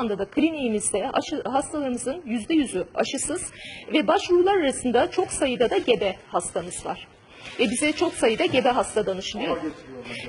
anda da kliniğimizde aşı, hastalarımızın yüzde yüzü aşısız ve başvurular arasında çok sayıda da gebe hastamız var. Ve bize çok sayıda gebe hasta danışılıyor.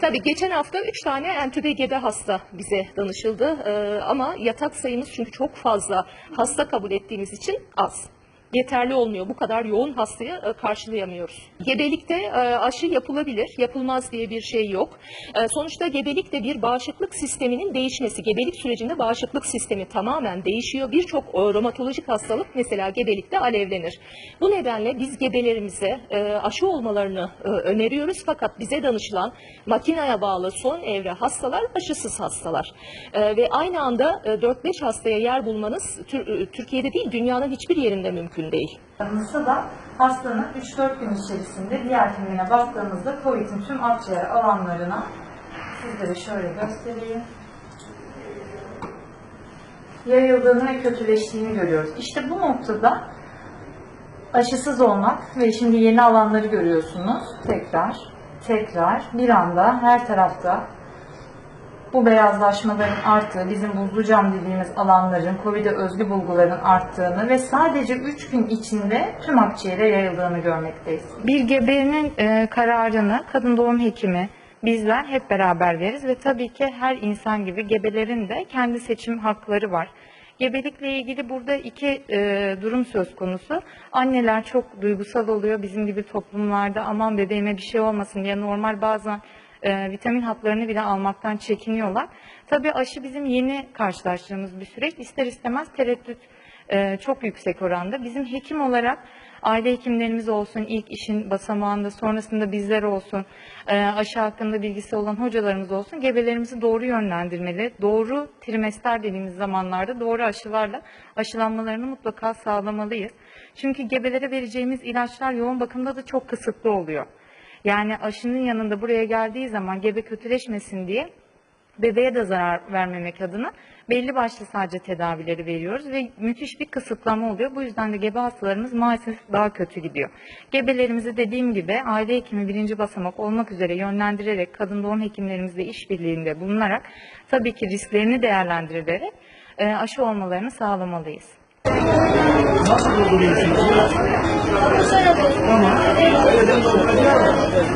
Tabii geçen hafta 3 tane entübe gebe hasta bize danışıldı. Ee, ama yatak sayımız çünkü çok fazla hasta kabul ettiğimiz için az yeterli olmuyor. Bu kadar yoğun hastayı e, karşılayamıyoruz. Gebelikte e, aşı yapılabilir, yapılmaz diye bir şey yok. E, Sonuçta gebelik de bir bağışıklık sisteminin değişmesi. Gebelik sürecinde bağışıklık sistemi tamamen değişiyor. Birçok romatolojik hastalık mesela gebelikte alevlenir. Bu nedenle biz gebelerimize aşı olmalarını öneriyoruz. Fakat bize danışılan makineye bağlı son evre hastalar aşısız hastalar. Ve aynı anda e, 4-5 hastaya yer bulmanız Tür- Türkiye'de değil dünyanın hiçbir yerinde mümkün değil. Yanılsa da hastanın 3-4 gün içerisinde diğer kimliğine baktığımızda COVID'in tüm akciğer alanlarına sizlere şöyle göstereyim. Yayıldığını ve kötüleştiğini görüyoruz. İşte bu noktada aşısız olmak ve şimdi yeni alanları görüyorsunuz. Tekrar, tekrar bir anda her tarafta bu beyazlaşmaların arttığı, bizim buzlu cam dediğimiz alanların, COVID'e özgü bulguların arttığını ve sadece 3 gün içinde tüm akciğere yayıldığını görmekteyiz. Bir gebenin e, kararını kadın doğum hekimi, bizler hep beraber veririz ve tabii ki her insan gibi gebelerin de kendi seçim hakları var. Gebelikle ilgili burada iki e, durum söz konusu. Anneler çok duygusal oluyor. Bizim gibi toplumlarda aman bebeğime bir şey olmasın diye normal bazen e, vitamin haplarını bile almaktan çekiniyorlar. Tabii aşı bizim yeni karşılaştığımız bir süreç. İster istemez tereddüt e, çok yüksek oranda. Bizim hekim olarak aile hekimlerimiz olsun, ilk işin basamağında, sonrasında bizler olsun, e, aşı hakkında bilgisi olan hocalarımız olsun, gebelerimizi doğru yönlendirmeli, doğru trimester dediğimiz zamanlarda doğru aşılarla aşılanmalarını mutlaka sağlamalıyız. Çünkü gebelere vereceğimiz ilaçlar yoğun bakımda da çok kısıtlı oluyor. Yani aşının yanında buraya geldiği zaman gebe kötüleşmesin diye bebeğe de zarar vermemek adına belli başlı sadece tedavileri veriyoruz ve müthiş bir kısıtlama oluyor. Bu yüzden de gebe hastalarımız maalesef daha kötü gidiyor. Gebelerimizi dediğim gibi aile hekimi birinci basamak olmak üzere yönlendirerek kadın doğum hekimlerimizle işbirliğinde bulunarak tabii ki risklerini değerlendirerek e, aşı olmalarını sağlamalıyız. Nasıl dolduruyorsunuz?